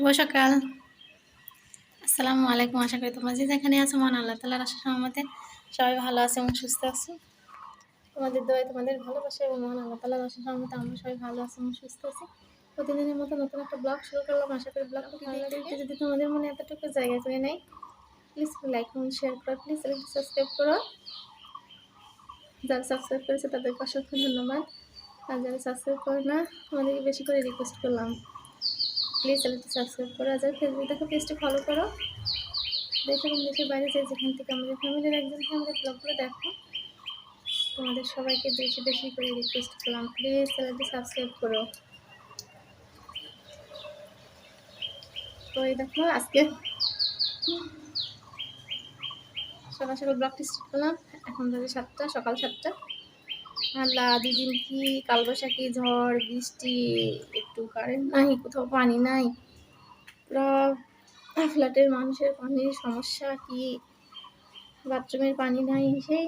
শুভ সকাল। আসসালামু আলাইকুম। আশা করি তোমরা যে যেখানে আছো মন আল্লাহ তালার আশা সহমতে সবাই ভালো আছে এবং সুস্থ আছো। তোমাদের দোয়ায় তোমাদের ভালোবাসা এবং মন আল্লাহ তালার আশা সহমতে আমরা সবাই ভালো আছি এবং সুস্থ আছি। প্রতিদিনের মতো নতুন একটা ব্লগ শুরু করলাম। আশা করি ব্লগটা ভালো লাগবে। যদি তোমাদের মনে এতটুকু জায়গা করে নেই প্লিজ লাইক এবং শেয়ার করো প্লিজ সাবস্ক্রাইব করো। যারা সাবস্ক্রাইব করেছে তাদেরকে অসংখ্য ধন্যবাদ। আর যারা সাবস্ক্রাইব করে না তোমাদেরকে বেশি করে রিকোয়েস্ট করলাম। প্লিজ চ্যানেলটি সাবস্ক্রাইব করো আর ফেসবুক দেখো পেজটি ফলো করো। দেশ এবং দেশের বাইরে যে যেখান থেকে আমাদের ফ্যামিলির একজনকে আমাদের ব্লগগুলো দেখো, তোমাদের সবাইকে বেশি বেশি করে রিকোয়েস্ট করলাম। প্লিজ চ্যানেলটি সাবস্ক্রাইব করো। তো এই দেখো আজকে সকাল সকাল ব্লগটি স্টার্ট করলাম। এখন বাজে সাতটা, সকাল সাতটা। আল্লাহ দুদিন কি কালবৈশাখী, ঝড়, বৃষ্টি একটু কারেন্ট নাই, কোথাও পানি নাই। পুরো ফ্ল্যাটের মানুষের পানির সমস্যা কি? বাথরুমের পানি নাই, সেই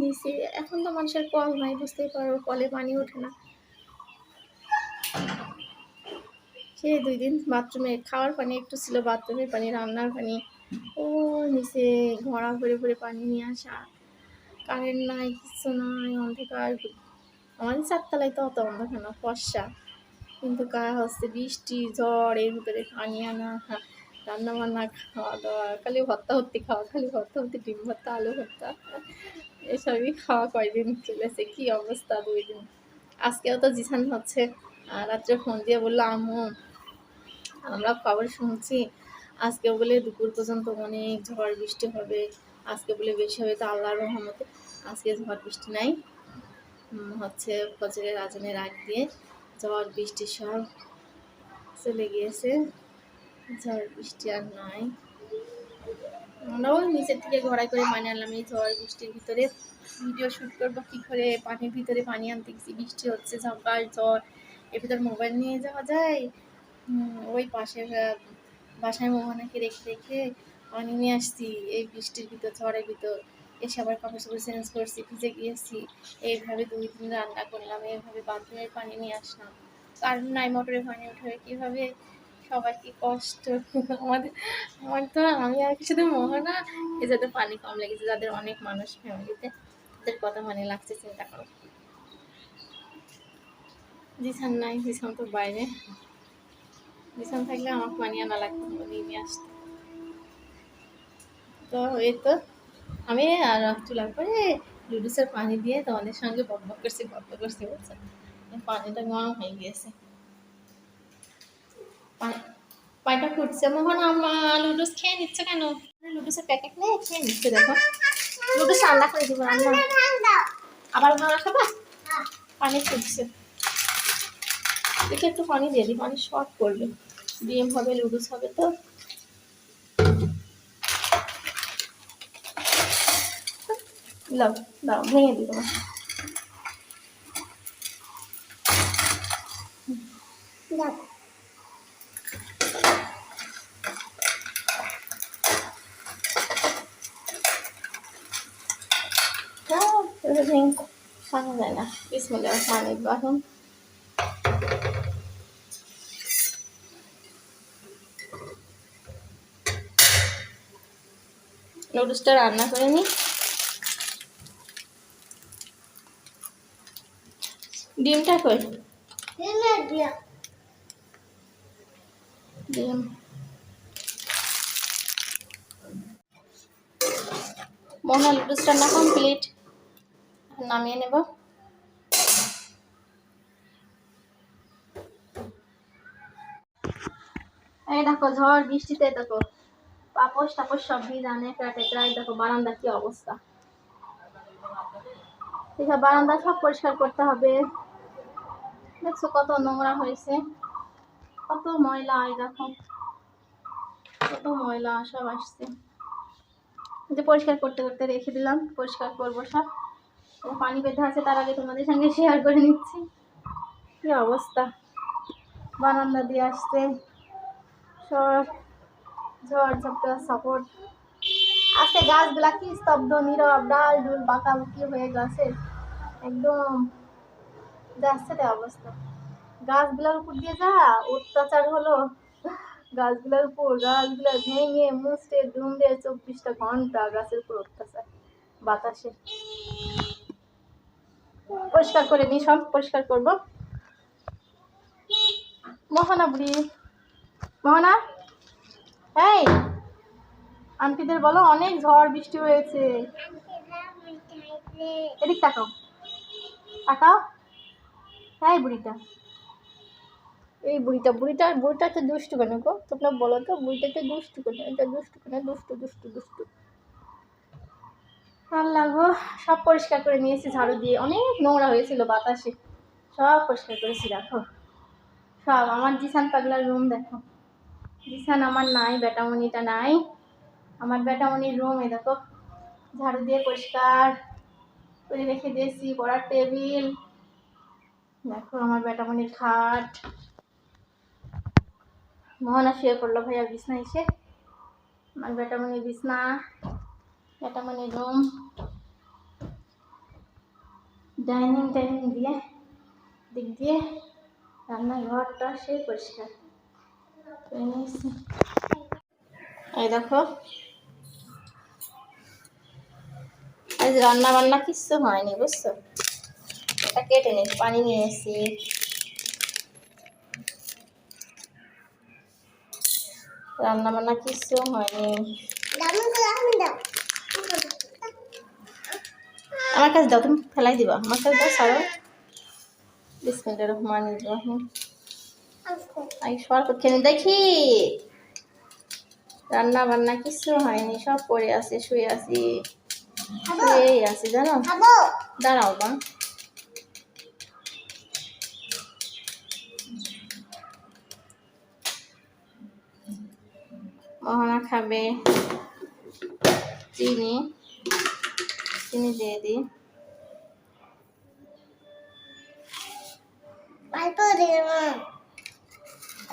নিচে এখন তো মানুষের কল নাই, বুঝতেই পারো, কলে পানি ওঠে না। সে দুই দিন বাথরুমে খাওয়ার পানি একটু ছিল, বাথরুমের পানি, রান্নার পানি। ও নিচে ঘোড়া ভরে ভরে পানি নিয়ে আসা। কারেন্ট নাই, কিছু নাই, অন্ধকার। আমাদের চারতলায় তো অত অন্ধকার না, ফর্সা। কিন্তু কা হচ্ছে বৃষ্টি, ঝড়, এর ভিতরে পানি আনা রান্না বান্না খাওয়া দাওয়া, খালি ভর্তা ভর্তি খাওয়া, খালি ভর্তা ভর্তি ডিম ভর্তা, আলু ভর্তা, এসবই খাওয়া কয়দিন চলেছে, কি অবস্থা দুই দিন আজকেও তো জিসান হচ্ছে রাত্রে ফোন দিয়ে বলল আমু আমরা খবর শুনছি আজকে বলে দুপুর পর্যন্ত অনেক ঝড় বৃষ্টি হবে, আজকে বলে বেশি হবে তো আল্লাহর রহমতে, আজকে ঝড় বৃষ্টি নাই। হচ্ছে ফজরের আজানের আগ দিয়ে ঝড় বৃষ্টি সব চলে গিয়েছে। ঝড় বৃষ্টি আর নাই। আমরাও নিচের থেকে ঘোড়ায় করে পানি আনলাম এই ঝড় বৃষ্টির ভিতরে। ভিডিও শ্যুট করব কী করে পানির ভিতরে পানি আনতে গেছি বৃষ্টি হচ্ছে ঝড় ঝড়। এর ভিতর মোবাইল নিয়ে যাওয়া যায়। ওই আহ, বাসায় মোহনাকে রেখে রেখে পানি নিয়ে আসছি এই বৃষ্টির ভিতর ঝড়ের ভিতর। এসে আবার কাপড় চাপড় চেঞ্জ করছি, ভিজে গিয়েছি। এইভাবে দুই দিন রান্না করলাম, এইভাবে বাথরুমের পানি নিয়ে আসলাম। কারণ নাই মোটরের পানি উঠে কীভাবে? সবার কি কষ্ট? আমাদের, আমার তো আমি আর কি শুধু মোহনা। এ যাদের পানি কম লেগেছে, যাদের অনেক মানুষ ফ্যামিলিতে, তাদের কথা মানে লাগছে, চিন্তা করো। জিসান নাই, জিসান তো বাইরে। জিসান থাকলে আমাকে পানি আনা লাগতো, নিয়ে আসতো। তো এই তো। আমি আর চুলার পরে লুডুসের পানি দিয়ে তোমাদের সঙ্গে বক বক করছি, বক বক করছি বলছে পানিটা গরম হয়ে গিয়েছে। পানিটা ফুটছে। মোহন আমার লুডুস খেয়ে নিচ্ছে কেন? লুডুসের প্যাকেট নিয়ে খেয়ে নিচ্ছে, দেখো। লুডুস রান্না করে দিব আবার ভাড়া খাবা? পানি ফুটছে। দেখে একটু পানি দিয়ে দিই, পানি শর্ট করবে ডিম হবে লুডুস হবে তো। লাও দাও, ভেঙে দিই তোমার। খাওয়া যায় না বিসমিল্লাহ রহমানির রহিম নুডলসটা রান্না করে নিই ডিমটা কই? ডিম। হয় লুডুস রান্না কমপ্লিট নামিয়ে নেব। এই দেখো ঝড় বৃষ্টিতে দেখো পাপস টাপস সব ভিজা নেকড়া টেকড়া দেখো বারান্দা কি অবস্থা। বারান্দা সব পরিষ্কার করতে হবে। দেখছ কত নোংরা হয়েছে? কত ময়লা, এই দেখো। কত ময়লা, সব আসছে। যে পরিষ্কার করতে করতে রেখে দিলাম, পরিষ্কার করব সব। পানি বেঁধে আছে তার আগে তোমাদের সঙ্গে শেয়ার করে নিচ্ছি। কি অবস্থা? বারান্দা দিয়ে আসছে। সব ঝড় ঝাপটা সাপোর্ট আজকে গাছগুলা কি স্তব্ধ, নীরব, ডাল ডুল বাঁকাবুকি হয়ে গেছে। একদম যাচ্ছে রে অবস্থা। গাছগুলোর উপর দিয়ে যা, অত্যাচার হলো। গাছগুলার উপর, গাছগুলা ভেঙে মুছতে দুমড়ে চব্বিশটা ঘণ্টা গাছের উপর অত্যাচার, বাতাসে। পরিষ্কার করে নিই সব, পরিষ্কার করব। মোহনা বুড়ি, মোহনা? এই, আন্টিদের বলো, অনেক ঝড় বৃষ্টি হয়েছে। এদিক তাকাও। তাকাও। হ্যাঁ বুড়িটা। এই বুড়িটা বুড়িটা বুড়িটা তো দুষ্টু কেন গো? তোমরা বলো তো বুড়িটা তো দুষ্টু কেন এটা দুষ্টু কেন দুষ্টু দুষ্টু দুষ্টু। আল্লাহ গো সব পরিষ্কার করে নিয়েছি ঝাড়ু দিয়ে। অনেক নোংরা হয়েছিল বাতাসে। সব পরিষ্কার করেছি দেখো। সব আমার জিসান পাগলার রুম দেখো। জিসান আমার নাই বেটামনিটা নাই। আমার বেটামনির রুম এ দেখো। ঝাড়ু দিয়ে পরিষ্কার করে রেখে দিয়েছি পড়ার টেবিল। দেখো আমার বেটামণির খাট। মোহনা শুয়ে পড়ল ভাইয়া, বিছনা এসে আমার বেটামণির বিছনা বেটামণির রুম। ডাইনিং, টাইনিং দিয়ে, দিক দিয়ে রান্নাঘরটা সেই পরিষ্কার। এই দেখো। আজ রান্না বান্না কিচ্ছু হয়নি, বুঝছ? এটা কেটে নিয়েছি পানি নিয়ে এসেছি রান্না বান্না কিচ্ছু হয়নি। আমার কাছে দাও তুমি ফেলাই দিবা। আমার কাছে দাও সারো বিসমিল্লাহির রহমানির রহিম। আই সর করতে দেখি। রান্না বান্না কিছু হয়নি সব পড়ে আছে শুয়ে আছি। শুয়েই আছি জানো? দাঁড়াও বা মোহনা খাবে। চিনি। চিনি দিয়ে দিই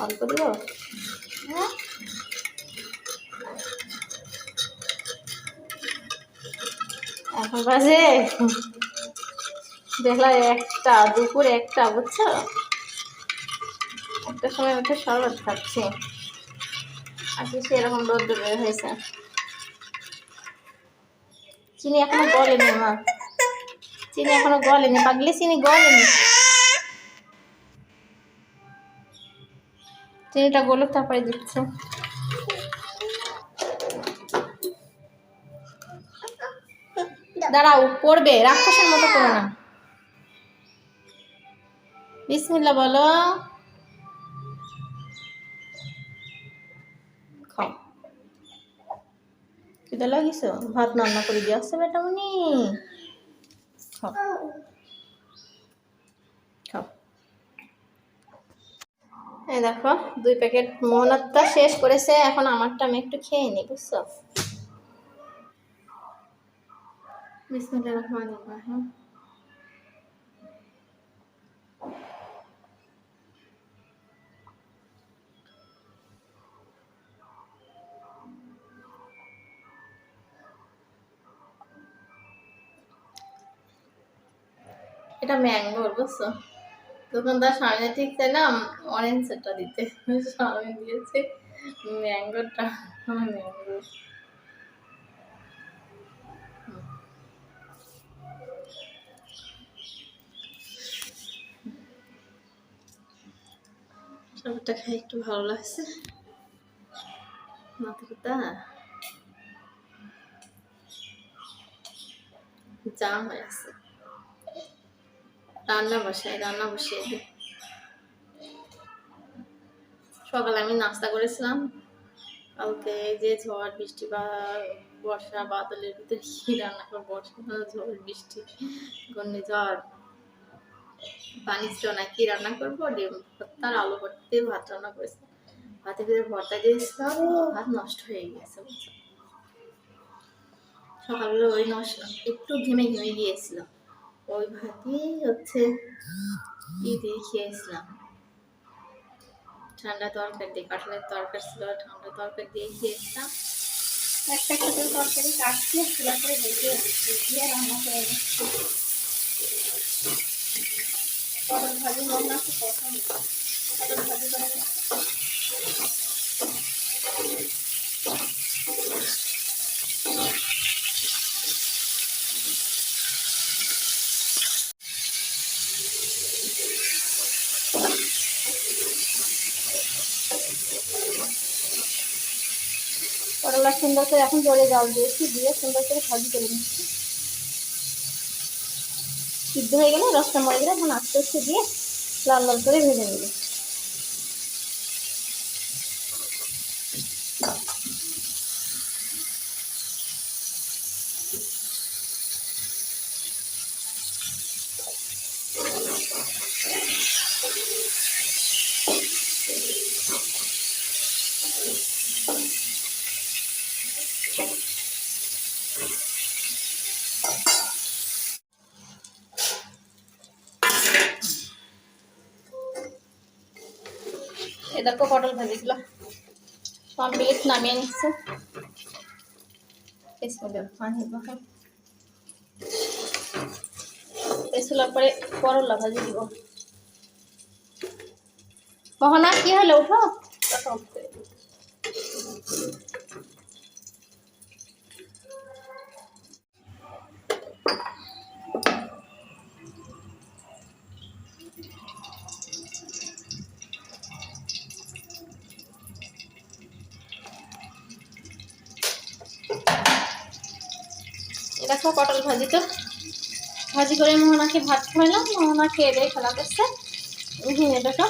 অল্প দিব। এখন বাজে। দেখলাম একটা দুপুর একটা বুঝছ? একটা সময় উঠে শরবত খাচ্ছি। বের হয়েছে। চিনি এখনও গলেনি মা চিনি এখনও গলেনি। চিনি গলেনি? চিনিটা গলুক, তারপরে দিচ্ছে। দাঁড়াও, পড়বে, রাক্ষসের মতো করো না। বিসমিল্লা বলো। খিদে লাগিস ভাত রান্না করে দিয়ে আসছে বেটা উনি খাও দেখো, দুই প্যাকেট মোহনারটা শেষ করেছে, এখন আমারটা আমি একটু খেয়ে নি বুঝছ? বিসমিল্লাহির রহমানির রহিম। এটা ম্যাঙ্গোর বুঝছ? দোকানদার সামনে ঠিক না অরেঞ্জটা দিতে। সামনে দিয়েছে ম্যাঙ্গোটা ম্যাঙ্গো সবটা খাই, একটু ভালো লাগছে। মাথাটা জাম হয়ে আছে। রান্না বসাই রান্না বসিয়ে দিই। সকালে আমি নাস্তা করেছিলাম। কালকে যে ঝড়, বৃষ্টি বা বর্ষা, বাদলের ভিতরে কি রান্না করব? বর্ষা ঝড়, বৃষ্টি, ঘূর্ণিঝড় পানি ছিল না কি রান্না করব? ডিম ভর্তার আলু ভর্তে, ভাত রান্না করেছিলাম ভাতের ভিতরে ভর্তা দিয়েছিলাম, ভাত নষ্ট হয়ে গেছে। সকালবেলা ওই নষ্ট, একটু ঘেমে ঘেমে গিয়েছিল ওই ভাতই হচ্ছে ই দিয়ে খেয়েছিলাম। ঠান্ডা তরকারি দিয়ে, কাঁঠালের তরকারি ছিল, ঠান্ডা তরকারি দিয়ে খেয়েছিলাম। একটা একটা করে তরকারি কাটছি চুলা করে রেখে দিয়ে রান্না করে নিচ্ছি। পটল ভাজি মনে আছে পছন্দ পটল ভাজি করে আল্লাহ সুন্দর করে এখন জলে জল দিয়েছি দিয়ে সুন্দর করে ভাজি করে নিচ্ছি। সিদ্ধ হয়ে গেলে রসটা মরে গেলে এখন আস্তে আস্তে দিয়ে লাল লাল করে ভেজে নেব। এ পটল ভাজিগুলো কমপ্লিট নামিয়ে নিচ্ছে। এসুলার পরে করলা ভাজি দিব। মোহনা কি হলো? উঠো। দেখো পটল ভাজি তো। ভাজি করে মোহনাকে ভাত খাওয়ালাম মোহনা খেয়ে দিয়ে খেলা করছে ভেঙে দেখো।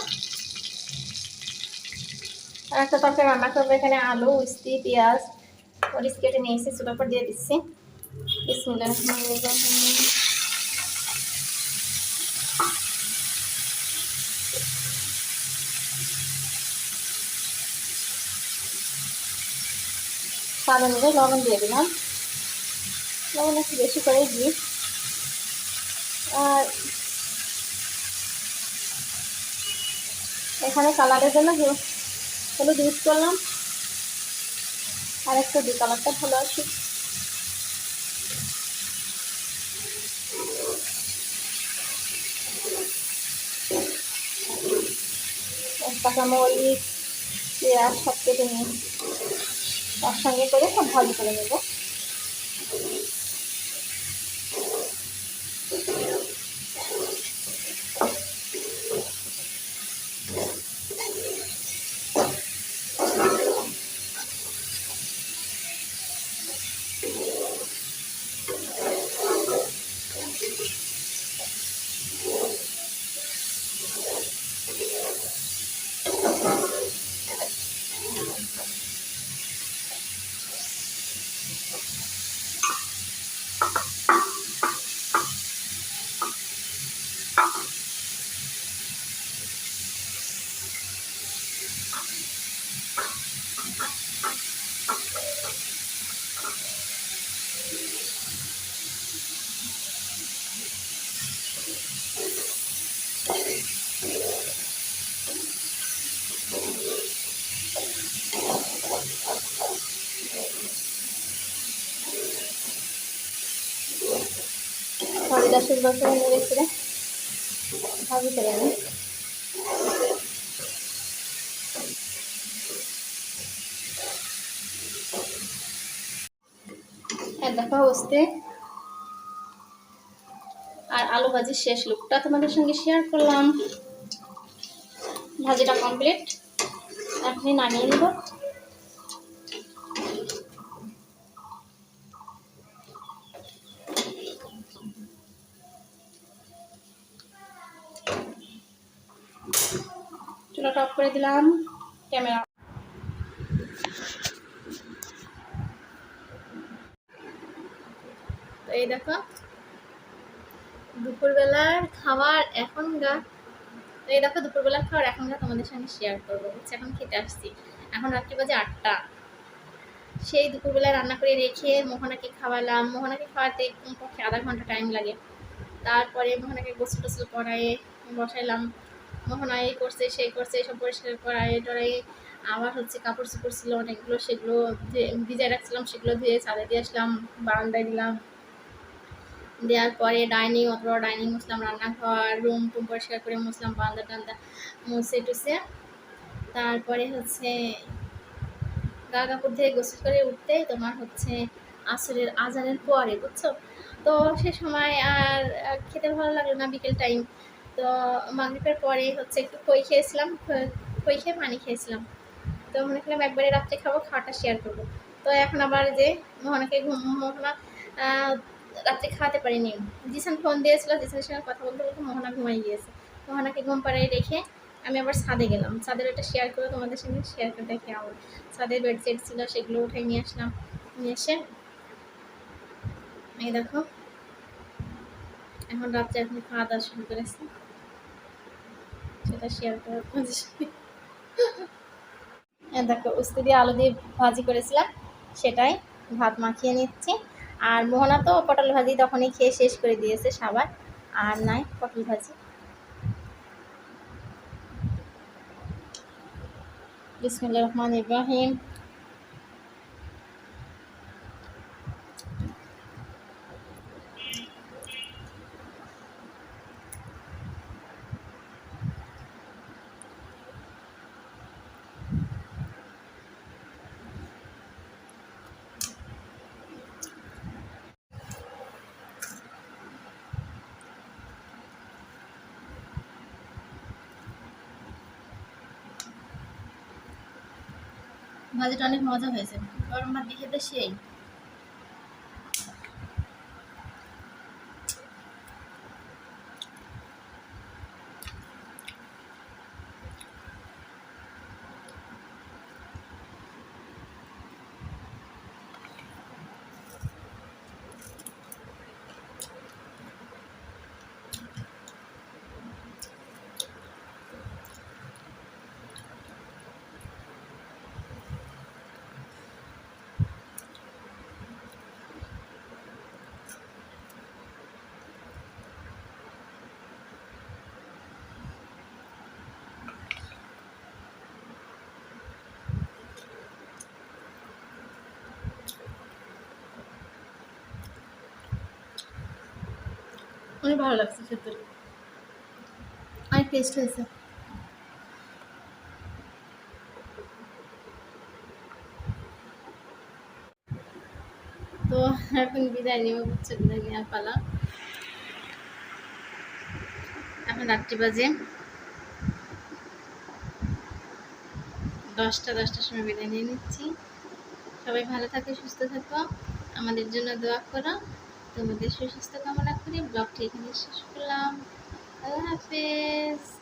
আর একটা তরকারি রান্না করব, এখানে আলু, উস্তি, পেঁয়াজ, মরিচ কেটে নিয়ে এসে চুলার পর দিয়ে দিচ্ছি। রহিম। স্বাদ লবণ দিয়ে দিলাম। লবণ একটু বেশি করে দিই। আর এখানে কালারের জন্য হলুদ- ইউজ করলাম। আর একটু দু কালারটা ভালো আছে। কাঁচামরিচ, পেঁয়াজ সব কেটে নিই তার সঙ্গে করে সব ভালো করে নেব। ভাবিটা সুন্দর করে নেড়ে ভাবি করে হ্যাঁ দেখা অবস্থে। আর আলু ভাজির শেষ লুকটা তোমাদের সঙ্গে শেয়ার করলাম। ভাজিটা কমপ্লিট এখনই নামিয়ে নেব। চুলাটা অফ করে দিলাম ক্যামেরা এই দেখো, দুপুরবেলার খাবার এখন গা তো এই দেখো দুপুরবেলার খাবার এখন গা তোমাদের সঙ্গে শেয়ার করব বুঝছি এখন খেতে আসছি, এখন রাত্রি বাজে আটটা, সেই দুপুরবেলা রান্না করে রেখে মোহনাকে খাওয়ালাম, মোহনাকে খাওয়াতে কমপক্ষে আধা ঘণ্টা টাইম লাগে, তারপরে মোহনাকে গোসল টোসল করায়ে বসাইলাম মোহনা এই করছে, সেই করছে সব পরিষ্কার করায়ে টরায়ে আবার হচ্ছে কাপড় চোপড় ছিল অনেকগুলো, সেগুলো ভিজায় রাখছিলাম, সেগুলো ধুয়ে ছাদে দিয়ে আসলাম, বারান্দায় দিলাম। দেওয়ার পরে ডাইনিং অথবা ডাইনিং মুছলাম, রান্নাঘর রুম টুম পরিষ্কার করে মুছলাম বান্দা টান্দা মুছে টুছে। তারপরে হচ্ছে গা কাপড় দিয়ে গোসল করে উঠতে তোমার হচ্ছে আসরের আজানের পরে, বুঝছ? তো সে সময় আর খেতে ভালো লাগল না বিকেল টাইম তো মাগরিবের পরে হচ্ছে একটু খই খেয়েছিলাম, খই খেয়ে পানি খেয়েছিলাম। তো মনে করলাম একবারে রাত্রে খাব, খাওয়াটা শেয়ার করব। তো এখন আবার যে মোহনাকে ঘুম, মোহনা রাত্রে খাওয়াতে পারিনি। জিসান ফোন দিয়েছিল, জিসানের সঙ্গে কথা বলতে বলতে মোহনা ঘুমাই গিয়েছে। মোহনাকে ঘুম পাড়াই রেখে আমি আবার ছাদে গেলাম। ছাদের ওটা শেয়ার করে তোমাদের সঙ্গে শেয়ার করে দেখি আবার। ছাদে বেডশিট ছিল, সেগুলো উঠে নিয়ে আসলাম, নিয়ে এসে এই দেখো, এখন রাত্রে এখন খাওয়া দাওয়া শুরু করেছে। সেটা শেয়ার করার তোমাদের সঙ্গে দেখো, উস্তি দিয়ে আলু দিয়ে ভাজি করেছিলাম, সেটাই ভাত মাখিয়ে নিচ্ছি। আর মোহনা তো পটল ভাজি তখনই খেয়ে শেষ করে দিয়েছে সাবার, আর নাই পটল ভাজি। বিসমুল্লাহ রহমান ইব্রাহিম ভাজিটা অনেক মজা হয়েছে। কারণ দিয়ে খেতে সেই। অনেক ভালো লাগছে খেতে। অনেক টেস্ট হয়েছে। তো এখন বিদায় নিব, হচ্ছে বিদায় নেওয়ার পালা। এখন রাত্রি বাজে। দশটা, দশটার সময় বিদায় নিয়ে নিচ্ছি। সবাই ভালো থাকে, সুস্থ থাকো। আমাদের জন্য দোয়া করো। তোমাদের সুস্বাস্থ্য কামনা করি। ব্লগটি এখানে শেষ করলাম। আল্লাহ হাফেজ।